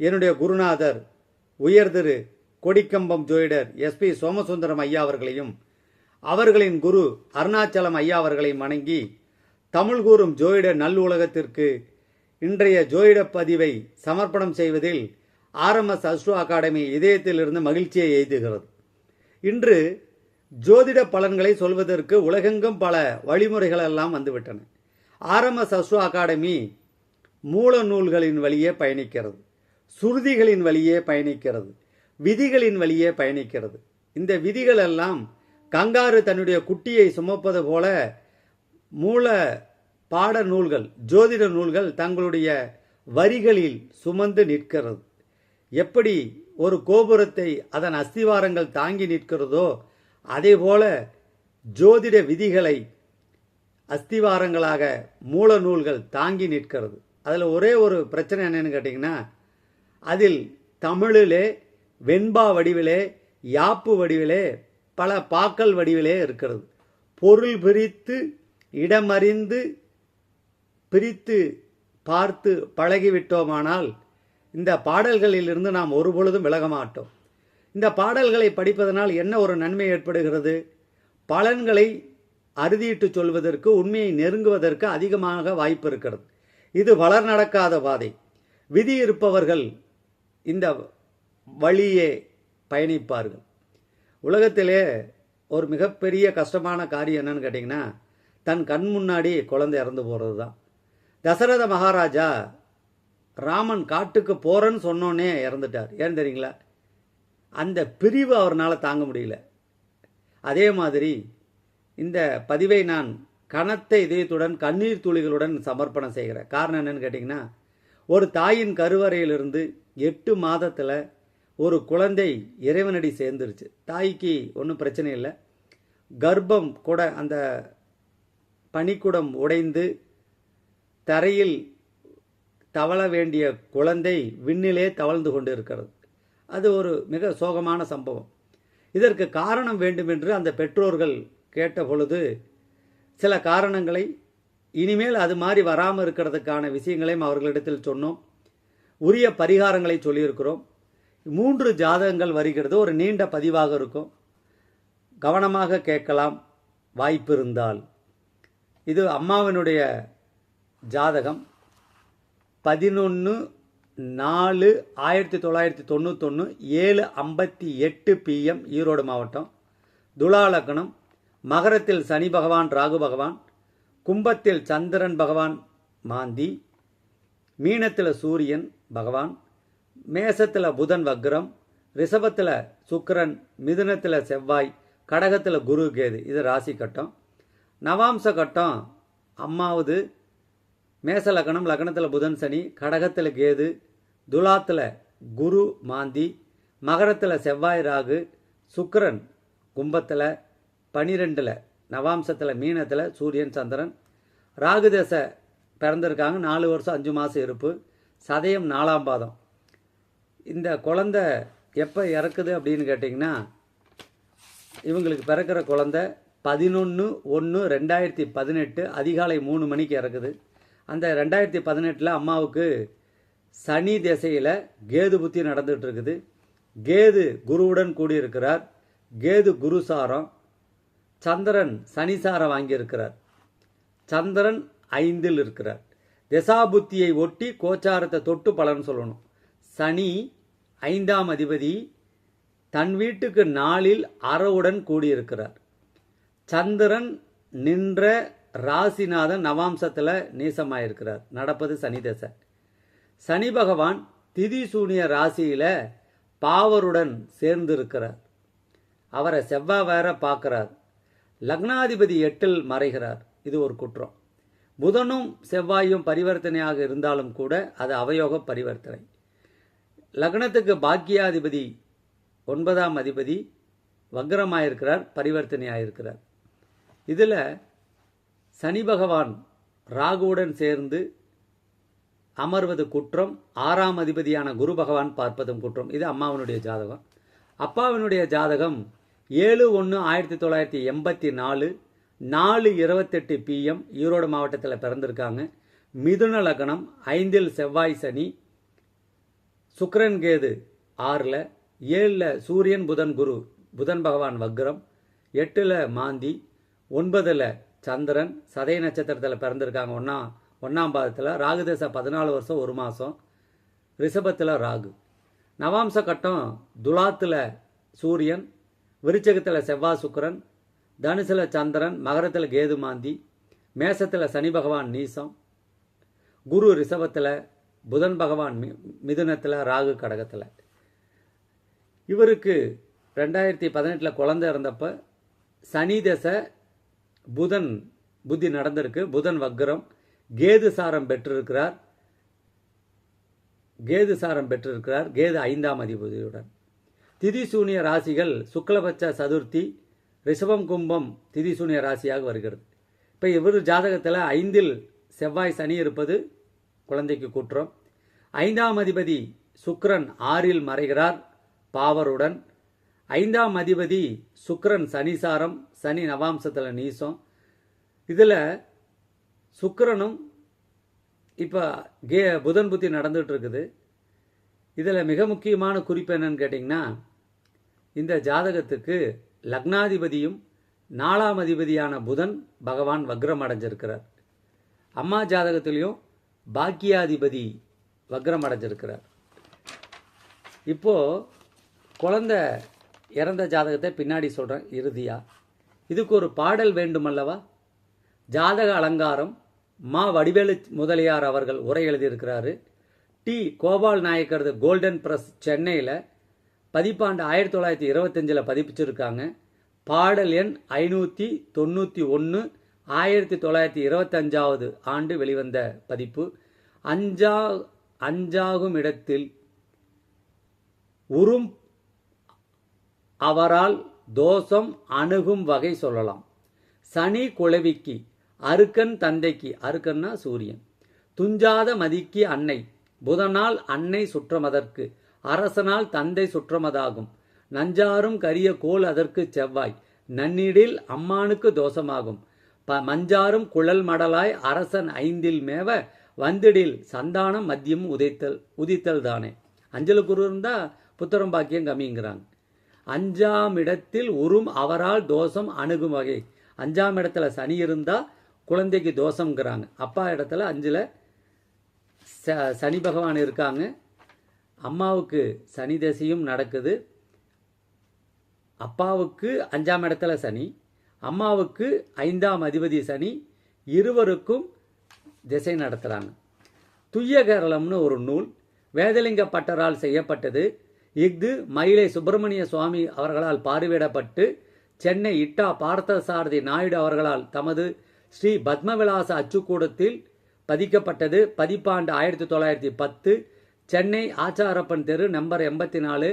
என்னுடைய குருநாதர் உயர்திரு கொடிக்கம்பம் ஜோயிடர் எஸ்பி சோமசுந்தரம் ஐயா அவர்களையும் அவர்களின் குரு அருணாச்சலம் ஐயா அவர்களையும் வணங்கி தமிழ் கூறும் ஜோயிட நல்லுலகத்திற்கு இன்றைய ஜோயிட பதிவை சமர்ப்பணம் செய்வதில் ஆர்எம்எஸ் அஸ்ட்ரோ அகாடமி இதயத்திலிருந்து மகிழ்ச்சியை எய்துகிறது. இன்று ஜோதிட பலன்களை சொல்வதற்கு உலகெங்கும் பல வழிமுறைகள் எல்லாம் வந்துவிட்டன. ஆர்எம்எஸ் அஸ்ட்ரோ அகாடமி மூல நூல்களின் வழியே பயணிக்கிறது. சுருதிகளின் வழியே பயணிக்கிறது விதிகளின் வழியே பயணிக்கிறது. இந்த விதிகள் எல்லாம் கங்காரு தன்னுடைய குட்டியை சுமப்பது போல மூல பாட நூல்கள் ஜோதிட நூல்கள் தங்களுடைய வரிகளில் சுமந்து நிற்கிறது. எப்படி ஒரு கோபுரத்தை அதன் அஸ்திவாரங்கள் தாங்கி நிற்கிறதோ அதேபோல ஜோதிட விதிகளை அஸ்திவாரங்களாக மூல நூல்கள் தாங்கி நிற்கிறது. அதில் ஒரே ஒரு பிரச்சனை என்னன்னு கேட்டிங்கன்னா அதில் தமிழிலே வெண்பா வடிவிலே யாப்பு வடிவிலே பல பாக்கல் வடிவிலே இருக்கிறது. பொருள் பிரித்து இடமறிந்து பிரித்து பார்த்து பழகிவிட்டோமானால் இந்த பாடல்களிலிருந்து நாம் ஒருபொழுதும் விலக மாட்டோம். இந்த பாடல்களை படிப்பதனால் என்ன ஒரு நன்மை ஏற்படுகிறது? பலன்களை அறுதியிட்டு சொல்வதற்கு உண்மையை நெருங்குவதற்கு அதிகமாக வாய்ப்பு இருக்கிறது. இது வளர் நடக்காத பாதை. விதி இருப்பவர்கள் இந்த வழியே பயணிப்பார்கள். உலகத்திலே ஒரு மிகப்பெரிய கஷ்டமான காரியம் என்னன்னு கேட்டிங்கன்னா தன் கண் முன்னாடி குழந்தை இறந்து போகிறது தான் தசரத மகாராஜா ராமன் காட்டுக்கு போகிறேன்னு சொன்னோன்னே இறந்துட்டார். ஏன் தெரியுங்களா? அந்த பிரிவு அவரால் தாங்க முடியல. அதே மாதிரி இந்த பதிவை நான் கனத்த இதயத்துடன் கண்ணீர் துளிகளுடன் சமர்ப்பணம் செய்கிறேன். காரணம் என்னன்னு கேட்டிங்கன்னா ஒரு தாயின் கருவறையிலிருந்து எட்டு மாதத்தில் ஒரு குழந்தை இறைவனடி சேர்ந்துருச்சு. தாய்க்கு ஒன்றும் பிரச்சனை இல்லை. கர்ப்பம் கூட அந்த பனிக்குடம் உடைந்து தரையில் தவழ வேண்டிய குழந்தை விண்ணிலே தவழ்ந்து கொண்டு இருக்கிறது அது ஒரு மிக சோகமான சம்பவம். இதற்கு காரணம் வேண்டுமென்று அந்த பெற்றோர்கள் கேட்ட பொழுது சில காரணங்களை இனிமேல் அது மாதிரி வராமல் இருக்கிறதுக்கான விஷயங்களையும் அவர்களிடத்தில் சொன்னோம். உரிய பரிகாரங்களை சொல்லியிருக்கிறோம். மூன்று ஜாதகங்கள் வருகிறது. ஒரு நீண்ட பதிவாக இருக்கும். கவனமாக கேட்கலாம். வாய்ப்பு இருந்தால். இது அம்மாவினுடைய ஜாதகம். பதினொன்று நாலு ஆயிரத்தி தொள்ளாயிரத்தி தொண்ணூத்தொன்று ஏழு ஐம்பத்தி எட்டு பிஎம் ஈரோடு மாவட்டம். துலா லக்னம். மகரத்தில் சனி பகவான் ராகு பகவான். கும்பத்தில் சந்திரன் பகவான் மாந்தி. மீனத்தில் சூரியன். பகவான் மேசத்தில் புதன் வக்ரம் ரிஷபத்தில் சுக்கரன் மிதுனத்தில் செவ்வாய் கடகத்தில் குரு கேது இது ராசி கட்டம். நவாம்ச கட்டம் அம்மாவது மேச லக்னம் லக்னத்தில் புதன் சனி கடகத்தில் கேது துலாத்தில் குரு மாந்தி மகரத்தில் செவ்வாய் ராகு சுக்கரன் கும்பத்தில் பனிரெண்டில் நவாம்சத்தில் மீனத்தில் சூரியன் சந்திரன். ராகுதேச பிறந்திருக்காங்க நாலு வருஷம் அஞ்சு மாதம் இருப்பு. சதயம் நாலாம் பாதம். இந்த குழந்தை எப்போ இறக்குது அப்படின்னு கேட்டிங்கன்னா இவங்களுக்கு பிறக்கிற குழந்தை பதினொன்று ஒன்று ரெண்டாயிரத்தி பதினெட்டு அதிகாலை மூணு மணிக்கு இறக்குது. அந்த ரெண்டாயிரத்தி பதினெட்டில் அம்மாவுக்கு சனி திசையில் கேது புத்தி நடந்துகிட்டு இருக்குது. கேது குருவுடன் கூடியிருக்கிறார். கேது குருசாரம் சந்திரன் சனிசாரம் வாங்கியிருக்கிறார். சந்திரன் ஐந்தில் இருக்கிறார். திசாபுத்தியை ஒட்டி கோச்சாரத்தை தொட்டு பலன் சொல்லணும். சனி ஐந்தாம் அதிபதி தன் வீட்டுக்கு நாளில் அறவுடன் கூடியிருக்கிறார். சந்திரன் நின்ற ராசிநாதன் நவாம்சத்தில் நீசமாயிருக்கிறார். நடப்பது சனி தசை. சனி பகவான் திதி சூனிய ராசியில் பாவருடன் சேர்ந்திருக்கிறார். அவரை செவ்வாய் வேற பார்க்கிறார். லக்னாதிபதி எட்டில் மறைகிறார். இது ஒரு குற்றம். புதனும் செவ்வாயும் பரிவர்த்தனையாக இருந்தாலும் கூட அது அவயோக பரிவர்த்தனை. லக்னத்துக்கு பாக்கியாதிபதி ஒன்பதாம் அதிபதி வக்ரமாயிருக்கிறார் பரிவர்த்தனையாயிருக்கிறார். இதில் சனி பகவான் ராகுவுடன் சேர்ந்து அமர்வது குற்றம் ஆறாம் அதிபதியான குரு பகவான் பார்ப்பதும் குற்றம். இது அம்மாவனுடைய ஜாதகம். அப்பாவினுடைய ஜாதகம் ஏழு ஒன்று ஆயிரத்தி தொள்ளாயிரத்தி எண்பத்தி நாலு நாலு இருபத்தெட்டு பிஎம் ஈரோடு மாவட்டத்தில் பிறந்திருக்காங்க. மிதுன லக்னம் ஐந்தில் செவ்வாய் சனி சுக்கரன் கேது ஆறில் ஏழில் சூரியன் புதன் குரு புதன் பகவான் வக்ரம் எட்டில் மாந்தி ஒன்பதில் சந்திரன் சதய நட்சத்திரத்தில் பிறந்திருக்காங்க. ஒன்றா ஒன்றாம் பாதத்தில் ராகுதேச பதினாலு வருஷம் ஒரு மாதம் ரிஷபத்தில் ராகு. நவாம்ச கட்டம் துலாத்தில் சூரியன் விருச்சகத்தில் செவ்வாய் சுக்கரன் தனுசில் சந்திரன் மகரத்தில் கேது மாந்தி மேசத்தில் சனி பகவான் நீசம் குரு ரிஷபத்தில் புதன் பகவான் மி மிதுனத்தில் ராகு கடகத்தில். இவருக்கு ரெண்டாயிரத்தி பதினெட்டில் குழந்தை இருந்தப்போ சனி தசை புதன் புத்தி நடந்திருக்கு. புதன் வக்ரம் கேது சாரம் பெற்றிருக்கிறார். கேது சாரம் பெற்றிருக்கிறார். கேது ஐந்தாம் அதிபதியுடன். திதிசூனிய ராசிகள் சுக்லபட்ச சதுர்த்தி ரிஷபம் கும்பம் திதிசூனிய ராசியாக வருகிறது. இப்போ இவர் ஜாதகத்தில் ஐந்தில் செவ்வாய் சனி இருப்பது குழந்தைக்கு குற்றம். ஐந்தாம் அதிபதி சுக்ரன் ஆறில் மறைகிறார் பாவருடன். ஐந்தாம் அதிபதி சுக்ரன் சனிசாரம் சனி நவாம்சத்தில் நீசம். இதில் சுக்ரனும் இப்போ கே புதன் புத்தி நடந்துகிட்டு இருக்குது இதில் மிக முக்கியமான குறிப்பு என்னன்னு கேட்டிங்கன்னா இந்த ஜாதகத்துக்கு லக்னாதிபதியும் நாலாம் அதிபதியான புதன் பகவான் வக்ரம் அடைஞ்சிருக்கிறார். அம்மா ஜாதகத்திலையும் பாக்கியாதிபதி வக்ரம் அடைஞ்சிருக்கிறார். இப்போது குழந்த இறந்த ஜாதகத்தை பின்னாடி சொல்கிறேன் இறுதியா. இதுக்கு ஒரு பாடல் வேண்டுமல்லவா? ஜாதக அலங்காரம் மா வடிவேலு முதலியார் அவர்கள் உரை எழுதியிருக்கிறாரு. டி கோபால் நாயக்கரது கோல்டன் பிரஸ் சென்னையில் பதிப்பாண்டு ஆயிரத்தி தொள்ளாயிரத்தி இருபத்தஞ்சில் பதிப்பிச்சிருக்காங்க. பாடல் எண் ஐநூற்றி தொண்ணூற்றி ஒன்று ஆயிரத்தி தொள்ளாயிரத்தி இருபத்தஞ்சாவது ஆண்டு வெளிவந்த பதிப்பு. அஞ்சா அஞ்சாகும் இடத்தில் உறும் அவரால் தோஷம் அணுகும் வகை சொல்லலாம். சனி குலவிக்கு அருக்கன் தந்தைக்கு அருக்கன்னா சூரியன். துஞ்சாத மதிக்கு அன்னை புதனால் அன்னை சுற்றமதற்கு அரசனால் தந்தை சுற்றமதாகும். நஞ்சாரும் கரிய கோல் அதற்கு செவ்வாய். நன்னிடில் அம்மானுக்கு தோஷமாகும். ப மஞ்சாரும் குழல் மடலாய் அரசன் ஐந்தில் மேவ வந்திடில் சந்தானம் மத்தியம் உதைத்தல் உதித்தல் தானே. அஞ்சலு குரு இருந்தா புத்திரம் பாக்கியம் கம்மிங்கிறாங்க அஞ்சாம் இடத்தில் உறும் அவரால் தோஷம் அணுகும் வகை. அஞ்சாம் இடத்துல சனி இருந்தா குழந்தைக்கு தோஷங்கிறாங்க அப்பா இடத்துல அஞ்சில் ச சனி பகவான் இருக்காங்க. அம்மாவுக்கு சனி தசையும் நடக்குது. அப்பாவுக்கு அஞ்சாம் இடத்துல சனி. அம்மாவுக்கு ஐந்தாம் அதிபதி சனி. இருவருக்கும் திசை நடத்துகிறாங்க துய்ய கேரளம்னு ஒரு நூல். வேதலிங்க பட்டரால் செய்யப்பட்டது. இஃது மயிலை சுப்பிரமணிய சுவாமி அவர்களால் பார்வையிடப்பட்டு சென்னை இட்டா பார்த்தசாரதி நாயுடு அவர்களால் தமது ஸ்ரீ பத்மவிலாச அச்சுக்கூடத்தில் பதிக்கப்பட்டது. பதிப்பாண்டு ஆயிரத்தி தொள்ளாயிரத்தி பத்து. சென்னை ஆச்சாரப்பன் தெரு நம்பர் எண்பத்தி நாலு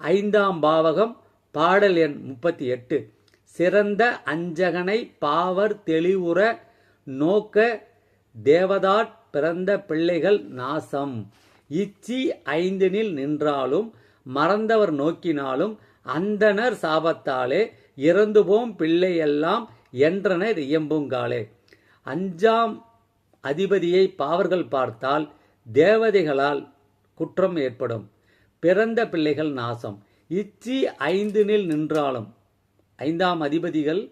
ஐந்தாம் பாவகம் பாடல் எண் முப்பத்தி எட்டு. சிறந்த அஞ்சகனை பாவர் தெளிவுற நோக்க தேவதாட் பிறந்த பிள்ளைகள் நாசம். இச்சி ஐந்தினில் நின்றாலும் மறந்தவர் நோக்கினாலும் அந்தனர் சாபத்தாலே இறந்து போம் பிள்ளையெல்லாம் என்றனர் இயம்புங்காலே. அஞ்சாம் அதிபதியை பாவர்கள் பார்த்தால் தேவதைகளால் குற்றம் ஏற்படும். பிறந்த பிள்ளைகள் நாசம். இச்சி ஐந்தினில் நின்றாலும் ஐந்தாம் அதிபதிகள்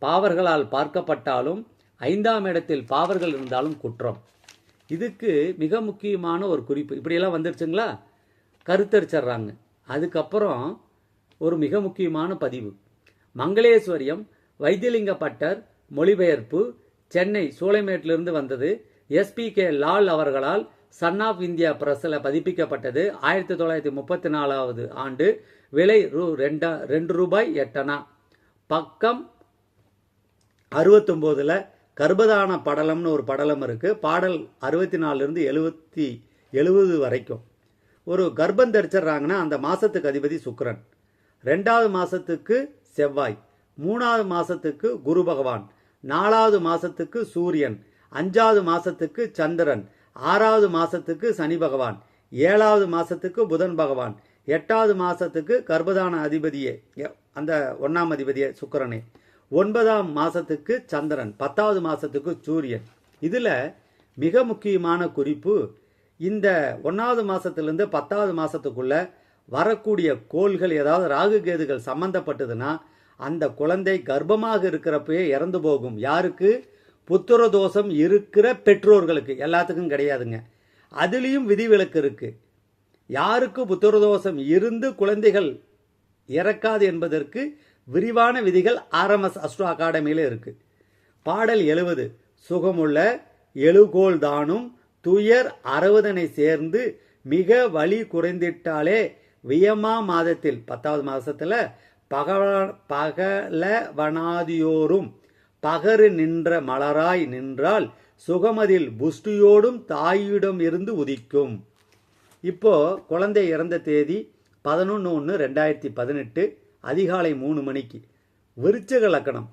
பாவர்களால் பார்க்கப்பட்டாலும் ஐந்தாம் இடத்தில் பாவர்கள் இருந்தாலும் குற்றம். இதுக்கு மிக முக்கியமான ஒரு குறிப்பு. இப்படியெல்லாம் வந்துருச்சுங்களா? கருத்தரிச்சிடுறாங்க. அதுக்கப்புறம் ஒரு மிக முக்கியமான பதிவு. மங்களேஸ்வரியம் வைத்தியலிங்க பட்டர் மொழிபெயர்ப்பு சென்னை சூளைமேட்டிலிருந்து வந்தது. எஸ்பி கே லால் அவர்களால் சன் ஆஃப் இந்தியா பிரஸில் பதிப்பிக்கப்பட்டது ஆயிரத்தி தொள்ளாயிரத்தி முப்பத்தி நாலாவது ஆண்டு. விலை ரூ. ரெண்டா ரெண்டு ரூபாய் எட்டனா. பக்கம் அறுபத்தொம்போதில் கர்ப்பதான படலம்னு ஒரு படலம் இருக்குது பாடல் அறுபத்தி நாலுலேருந்து எழுபத்தி எழுபது வரைக்கும். ஒரு கர்ப்பம் தரிச்சிட்றாங்கன்னா அந்த மாதத்துக்கு அதிபதி சுக்ரன் ரெண்டாவது மாதத்துக்கு செவ்வாய். மூணாவது மாதத்துக்கு குரு பகவான். நாலாவது மாதத்துக்கு சூரியன். அஞ்சாவது மாதத்துக்கு சந்திரன். ஆறாவது மாசத்துக்கு சனி பகவான் ஏழாவது மாசத்துக்கு புதன் பகவான் எட்டாவது மாசத்துக்கு கர்ப்பதான அதிபதியே அந்த ஒன்னாம் அதிபதியே சுக்கரனே. ஒன்பதாம் மாசத்துக்கு சந்திரன் பத்தாவது மாசத்துக்கு சூரியன். இதுல மிக முக்கியமான குறிப்பு இந்த ஒன்றாவது மாசத்திலிருந்து பத்தாவது மாசத்துக்குள்ள வரக்கூடிய கோள்கள் ஏதாவது ராகு கேதுகள் சம்பந்தப்பட்டதுன்னா அந்த குழந்தை கர்ப்பமாக இருக்கிறப்பயே இறந்து போகும். யாருக்கு? புத்திர தோஷம் இருக்கிற பெற்றோர்களுக்கு எல்லாத்துக்கும் கிடையாதுங்க. அதுலேயும் விதிவிலக்கு இருக்குது யாருக்கு புத்திர தோஷம் இருந்து குழந்தைகள் இறக்காது என்பதற்கு விரிவான விதிகள் ஆர்எம்எஸ் அஸ்ட்ரோ அகாடமியில இருக்குது பாடல் எழுவது சுகமுள்ள எழுகோல் தானும் துயர் அறுபதனை சேர்ந்து மிக வலி குறைந்திட்டாலே வியமா மாதத்தில் பத்தாவது மாதத்தில் பகல பகலவனாதியோரும் பகரு நின்ற மலராய் நின்றால் சுகமதில் புஷ்டியோடும் தாயிடம் இருந்து உதிக்கும். இப்போ குழந்தை இறந்த தேதி பதினொன்று ஒன்று ரெண்டாயிரத்தி பதினெட்டு அதிகாலை மூணு மணிக்கு. விருச்சக லக்கணம்.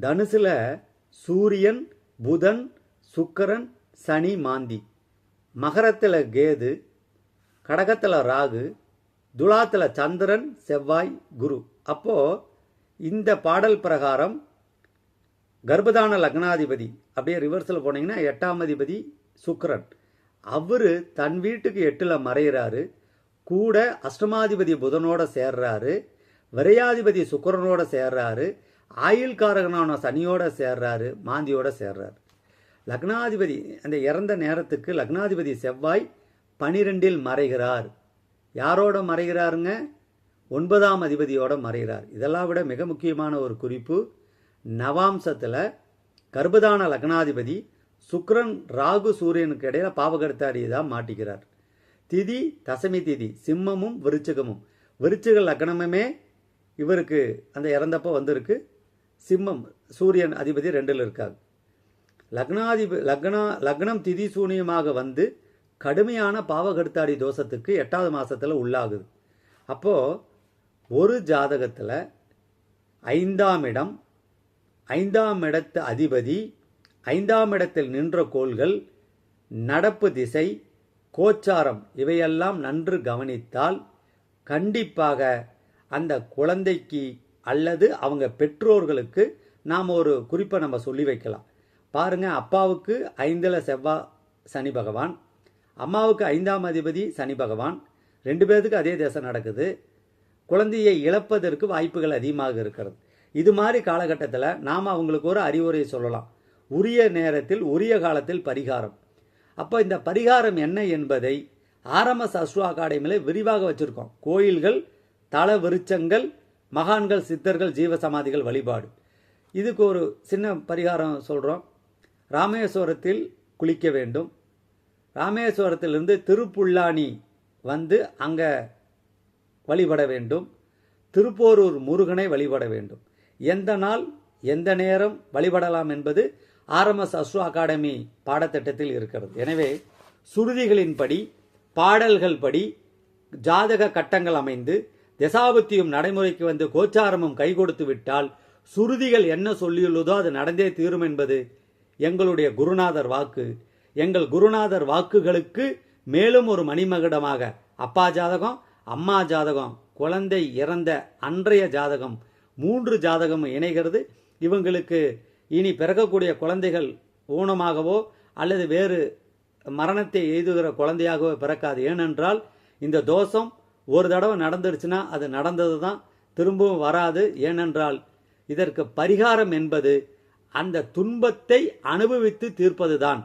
தனுசில் சூரியன் புதன் சுக்கரன் சனி மாந்தி. மகரத்தில் கேது கடகத்தில் ராகு துலாத்தில் சந்திரன் செவ்வாய் குரு. அப்போது இந்த பாடல் பிரகாரம் கர்ப்பதான லக்னாதிபதி அப்படியே ரிவர்ஸில் போனீங்கன்னா எட்டாம் அதிபதி சுக்ரன் அவரு தன் வீட்டுக்கு எட்டில் மறைகிறாரு கூட அஷ்டமாதிபதி புதனோட சேர்றாரு. விரையாதிபதி சுக்கரனோட சேர்றாரு. ஆயுள்காரகனான சனியோட சேர்றாரு. மாந்தியோட சேர்றாரு. லக்னாதிபதி அந்த இறந்த நேரத்துக்கு லக்னாதிபதி செவ்வாய் பனிரெண்டில் மறைகிறார். யாரோட மறைகிறாருங்க? ஒன்பதாம் அதிபதியோட மறைகிறார். இதெல்லாம் விட மிக முக்கியமான ஒரு குறிப்பு நவாம்சத்தில் கர்ப்பதான லக்னாதிபதி சுக்ரன் ராகு சூரியனுக்கு இடையில பாவகர்த்தாடி தான் மாட்டிக்கிறார். திதி தசமி திதி சிம்மமும் விருச்சகமும். விருச்சிக லக்னமுமே இவருக்கு அந்த இறந்தப்போ வந்திருக்கு. சிம்மம் சூரியன் அதிபதி ரெண்டில் இருக்காங்க லக்னாதிப லக்னா லக்னம் திதி சூனியமாக வந்து கடுமையான பாவகர்த்தாடி தோஷத்துக்கு எட்டாவது மாதத்தில் உள்ளாகுது. அப்போது ஒரு ஜாதகத்தில் ஐந்தாம் இடம் ஐந்தாம் இடத்து அதிபதி ஐந்தாம் இடத்தில் நின்ற கோள்கள் நடப்பு திசை கோச்சாரம் இவையெல்லாம் நன்று கவனித்தால் கண்டிப்பாக அந்த குழந்தைக்கு அல்லது அவங்க பெற்றோர்களுக்கு நாம் ஒரு குறிப்பை நம்ம சொல்லி வைக்கலாம். பாருங்கள் அப்பாவுக்கு ஐந்தில் செவ்வாய் சனி பகவான் அம்மாவுக்கு ஐந்தாம் அதிபதி சனி பகவான் ரெண்டு பேர்த்துக்கு அதே தேசம் நடக்குது. குழந்தையை இழப்பதற்கு வாய்ப்புகள் அதிகமாக இருக்கிறது. இது மாதிரி காலகட்டத்தில் நாம் அவங்களுக்கு ஒரு அறிவுரை சொல்லலாம். உரிய நேரத்தில் உரிய காலத்தில் பரிகாரம். அப்போ இந்த பரிகாரம் என்ன என்பதை ஆர்எம்எஸ் அஸ்ட்ரோ அகாடமியில் விரிவாக வச்சுருக்கோம். கோயில்கள் தல விருச்சங்கள் மகான்கள் சித்தர்கள் ஜீவசமாதிகள் வழிபாடு. இதுக்கு ஒரு சின்ன பரிகாரம் சொல்கிறோம் ராமேஸ்வரத்தில் குளிக்க வேண்டும். ராமேஸ்வரத்திலிருந்து திருப்புல்லானி வந்து அங்கே வழிபட வேண்டும். திருப்போரூர் முருகனை வழிபட வேண்டும். எந்த நாள் எந்த நேரம் வழிபடலாம் என்பது ஆர்எம்எஸ் அஸ்ரோ அகாடமி பாடத்திட்டத்தில் இருக்கிறது. எனவே சுருதிகளின்படி பாடல்கள் படி ஜாதக கட்டங்கள் அமைந்து தசாபத்தியும் நடைமுறைக்கு வந்து கோச்சாரமும் கை கொடுத்து விட்டால் சுருதிகள் என்ன சொல்லியுள்ளதோ அது நடந்தே தீரும் என்பது எங்களுடைய குருநாதர் வாக்கு. எங்கள் குருநாதர் வாக்குகளுக்கு மேலும் ஒரு மணிமகுடமாக அப்பா ஜாதகம் அம்மா ஜாதகம் குழந்தை இறந்த அன்றைய ஜாதகம் மூன்று ஜாதகம் இணைகிறது. இவங்களுக்கு இனி பிறக்கக்கூடிய குழந்தைகள் ஊனமாகவோ அல்லது வேறு மரணத்தை எய்துகிற குழந்தையாகவோ பிறக்காது. ஏனென்றால் இந்த தோஷம் ஒரு தடவை நடந்துருச்சுன்னா அது நடந்தது தான் திரும்பவும் வராது. ஏனென்றால் இதற்கு பரிகாரம் என்பது அந்த துன்பத்தை அனுபவித்து தீர்ப்பதுதான்.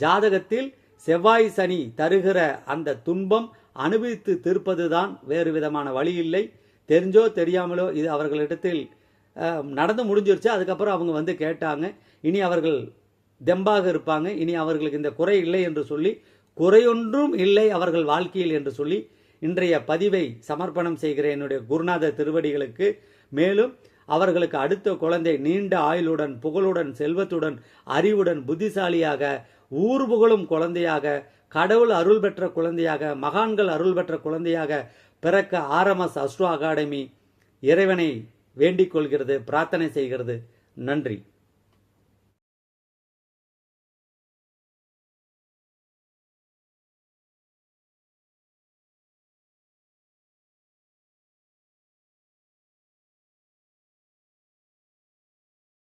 ஜாதகத்தில் செவ்வாய் சனி தருகிற அந்த துன்பம் அனுபவித்து தீர்ப்பதுதான் வேறு விதமான வழி இல்லை. தெரிஞ்சோ தெரியாமலோ இது அவர்களிடத்தில் நடந்து முடிஞ்சிருச்சு. அதுக்கப்புறம் அவங்க வந்து கேட்டாங்க. இனி அவர்கள் தெம்பாக இருப்பாங்க. இனி அவர்களுக்கு இந்த குறை இல்லை என்று சொல்லி குறையொன்றும் இல்லை அவர்கள் வாழ்க்கையில் என்று சொல்லி இன்றைய பதிவை சமர்ப்பணம் செய்கிற என்னுடைய குருநாதர் திருவடிகளுக்கு. மேலும் அவர்களுக்கு அடுத்த குழந்தை நீண்ட ஆயுளுடன் புகழுடன் செல்வத்துடன் அறிவுடன் புத்திசாலியாக ஊர் புகழும் குழந்தையாக கடவுள் அருள் பெற்ற குழந்தையாக மகான்கள் அருள் பெற்ற குழந்தையாக பிறக்க ஆர்எம்எஸ் அஸ்ட்ரோ அகாடமி இறைவனை வேண்டிக் கொள்கிறது பிரார்த்தனை செய்கிறது. நன்றி.